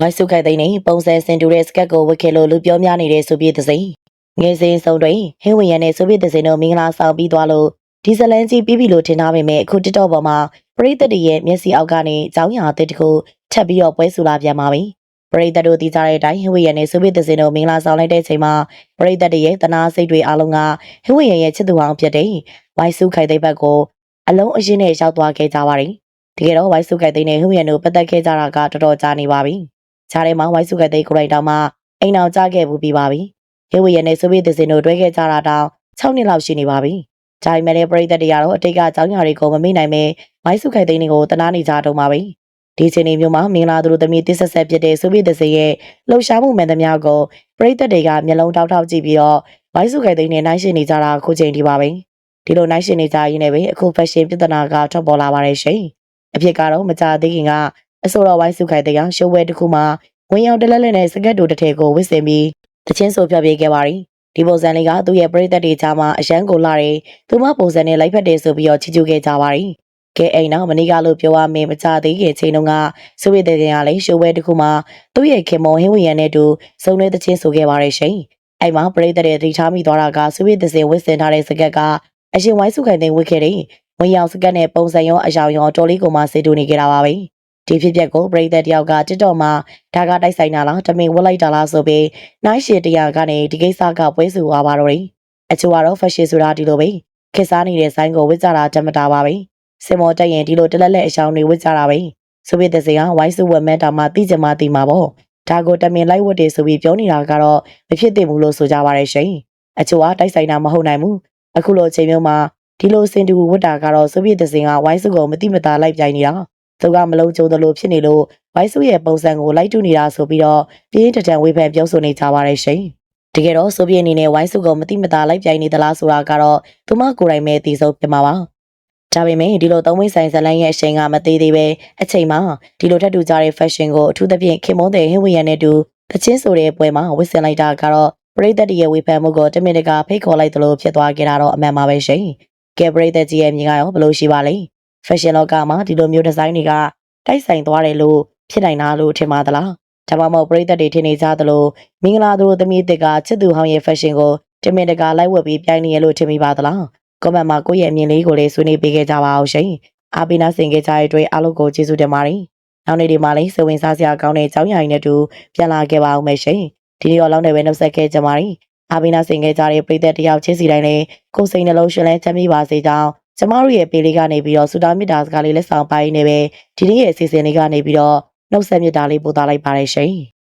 မိုက်စုခိုက်သိန်းနေပုံစံစင်တူတဲ့စကတ်ကိုဝတ်ခဲ့လို့လူပြောများနေတဲ့ဆိုပြည့်သစိငယ်စဉ်ဆုံးတွင်ဟင်းဝင်ရနဲ့ဆိုပြည့်သစိတို့မင်္ဂလာဆောင်ပြီးသွားလို့ဒီဇလန်ကြီးပြီးပြီလို့ထင်ထားပေမဲ့အခု TikTok ပေါ်မှာပရိသတ်တွေရဲ့မျက်စိအောက်ကနေအကြောင်းအရာအသစ်တစ်ခုထပ်ပြီးတော့ပွဲဆူလာပြန်ပါပြီပရိသတ်တို့တည်ကြတဲ့အတိုင်းဟင်းဝင်ရနဲ့ဆိုပြည့်သစိတို့မင်္ဂလာဆောင်လိုက်တဲ့အချိန်မှာပရိသတ်တွေရဲ့တနာစိတ်တွေအလုံးကဟင်းဝင်ရရဲ့ချစ်သူအောင်ဖြစ်တဲ့မိုက်စုခိုက်သိန်းဘက်ကိုအလုံးအရင်နဲ့ရောက်သွားခဲ့ကြပါတယ်တကယ်တော့ဝိုင်းစုခိုက်သိန်းနဲ့ဟင်းဝင်ရတို့ပတ်သက်ခဲ့ကြတာကတော်တော်ကြာနေပါပြီ ခြားထဲမှာဝိုင်းစုကတဲ့ကိုရိုက်တာမှာအိမ်အောင်ကြခဲ့ဘူးပြီးပါပြီ။ဟေဝီရနဲ့ဆိုဗီယက်သစ်တို့တွဲခဲ့ကြတာတောင်6နှစ်လောက်ရှိနေပါပြီ။ဂျာရီမဲတဲ့ပြည်သက်တွေကတော့အတိတ်ကအကြောင်းအရာတွေကိုမမေ့နိုင်ပဲဝိုင်းစုခိုက်သိန်းတွေကိုတနာနေကြတော့မှာပဲ။ဒီချိန်နေမျိုးမှာမင်္ဂလာသူတို့သမီးတစ်ဆက်ဆက်ဖြစ်တဲ့ဆိုဗီယက်သစ်ရဲ့လှုပ်ရှားမှုမှန်သမျှကိုပြည်သက်တွေကမျက်လုံးတောက်တောက်ကြည့်ပြီးတော့ဝိုင်းစုခိုက်သိန်းနဲ့နိုင်ရှင်နေကြတာအခုချိန်ဒီပါပဲ။ဒီလိုနိုင်ရှင်နေကြရင်းနဲ့ပဲအခု fashion ပြဿနာကထွက်ပေါ်လာပါတယ်ရှင်။အဖြစ်ကတော့မကြသေးခင်က အဆိုတော်ဝိုင်းစုခိုက်တဲ့ကရှိုးဝဲတစ်ခုမှာဝင်ရောက်တလက်လက်နဲ့စကတ်တူတစ်ထည်ကိုဝစ်စင်ပြီးတချင်းဆိုပြပြခဲ့ပါရီဒီပုံစံလေးကသူ့ရဲ့ပရိသတ်တွေကြားမှာအရန်ကိုလာတယ်သူမပုံစံနဲ့လိုက်ဖက်တယ်ဆိုပြီးတော့ချီကျူးခဲ့ကြပါရီကဲအိမ်နောက်မနေ့ကလို့ပြောရမယ်မကြသေးခင်ချိန်တုန်းကစဝိတဲ့ကလည်းရှိုးဝဲတစ်ခုမှာသူ့ရဲ့ခင်မုံဟင်းဝင်ရံနဲ့တူစုံနေတချင်းဆိုခဲ့ပါရရှင်အဲ့မှာပရိသတ်တွေတိထားမိသွားတာကစဝိတဲ့စင်ဝစ်စင်ထားတဲ့စကတ်ကအရှင်ဝိုင်းစုခိုင်တဲ့ဝစ်ခဲ့တယ်ဝင်ရောက်စကတ်နဲ့ပုံစံရောအယောင်ရောတော်လေးကိုမှစေတူနေကြတာပါပဲ ဒီဖြစ်ပျက်ကိုပရိသတ်တယောက်က TikTok မှာဒါကတိုက်ဆိုင်တာလားတမင်ဝတ်လိုက်တာလားဆိုပြီးနိုင်ရှည်တရားကနေဒီကိစ္စကပွဲစုသွားပါတော့တယ်အချို့ကတော့ fashion ဆိုတာဒီလိုပဲခက်စားနေတဲ့ဆိုင်ကိုဝတ်ကြတာတမတာပါပဲစင်မော်တက်ရင်ဒီလိုတလက်လက်အရှောင်းတွေဝတ်ကြတာပဲဆိုပြီးတဲ့စင်ကဝိုင်းစုဝက်မဲတာမှတိကျမှတိမှာပေါ့ဒါကိုတမင်လိုက်ဝတ်တယ်ဆိုပြီးပြောနေတာကတော့မဖြစ်သင့်ဘူးလို့ဆိုကြပါရဲ့ရှင်အချို့ကတိုက်ဆိုင်တာမဟုတ်နိုင်ဘူးအခုလိုအချိန်မျိုးမှာဒီလိုစင်တူဝတ်တာကတော့ဆိုပြီးတဲ့စင်ကဝိုင်းစုကိုမတိမတာလိုက်ပြိုင်နေတာ သူကမလုံးကြုံသလိုဖြစ်နေလို့ဝိုင်းစုရဲ့ပုံစံကိုလိုက်တူနေတာဆိုပြီးတော့ပြင်းထန်ထန်ဝေဖန်ပြောဆိုနေကြပါတယ်ရှင်။တကယ်တော့ဆိုဗီယက်အနေနဲ့ဝိုင်းစုကိုမတိမတာလိုက်ပြိုင်နေသလားဆိုတာကတော့သူမကိုယ်တိုင်ပဲသိဆုံးပြမှာပါ။ဒါပေမဲ့ဒီလိုသုံးဝိဆိုင်ဇလန်ရဲ့အချိန်ကမသေးသေးပဲအချိန်မှာဒီလိုထပ်တူကြတဲ့ fashion ကိုအထူးသဖြင့်ခင်မုန်းတဲ့ဟင်းဝင်ရနဲ့တူတချင်းဆိုတဲ့ပွဲမှာဝစ်ဆင်လိုက်တာကတော့ပရိသတ်တရဲ့ဝေဖန်မှုကိုတမင်တကာဖိတ်ခေါ်လိုက်သလိုဖြစ်သွားခဲ့တာတော့အမှန်ပါပဲရှင်။ကဲပရိသတ်ကြီးရဲ့မြင်ကရောဘယ်လိုရှိပါလဲ။ fashion လောကမှာဒီလိုမျိုးဒီဇိုင်းတွေကတိုက်ဆိုင်သွားတယ်လို့ဖြစ်နိုင်တာလို့ထင်ပါသလားဒါမှမဟုတ်ပရိသတ်တွေထင်နေကြသလိုမင်္ဂလာသူတို့သမီးတစ်ကချစ်သူဟောင်းရဲ့ fashion ကိုတမင်တကာလိုက်ဝတ်ပြီးပြိုင်နေရလို့ထင်မိပါသလားကွန်မန့်မှာကိုယ့်ရဲ့အမြင်လေးကိုလည်းဆွေးနွေးပေးခဲ့ကြပါအောင်ရှင်အားပေးနာဆင်ခဲ့ကြတဲ့အတွက်အားလုံးကိုကျေးဇူးတင်ပါတယ်နောက်နေ့ဒီမှာလည်းစဝင်စားစရာကောင်းတဲ့အကြောင်းအရာတွေနဲ့တူပြန်လာခဲ့ပါအောင်မယ်ရှင်ဒီနေ့တော့လောက်နေပဲနှုတ်ဆက်ခဲ့ကြပါရီအားပေးနာဆင်ခဲ့ကြတဲ့ပရိသတ်တယောက်ချင်းစီတိုင်းလည်းကိုယ်စိတ်နှလုံးရှင်လဲချမ်းမြေ့ပါစေကြောင်း ကျမတို့ရဲ့ပေးလေးကနေပြီးတော့စူတာမီတာစကားလေးလက်ဆောင်ပိုင်းနေပဲဒီနေ့ရဲ့အစီအစဉ်လေးကနေပြီးတော့နှုတ်ဆက်မြတ်တာလေးပို့သလိုက်ပါရရှင်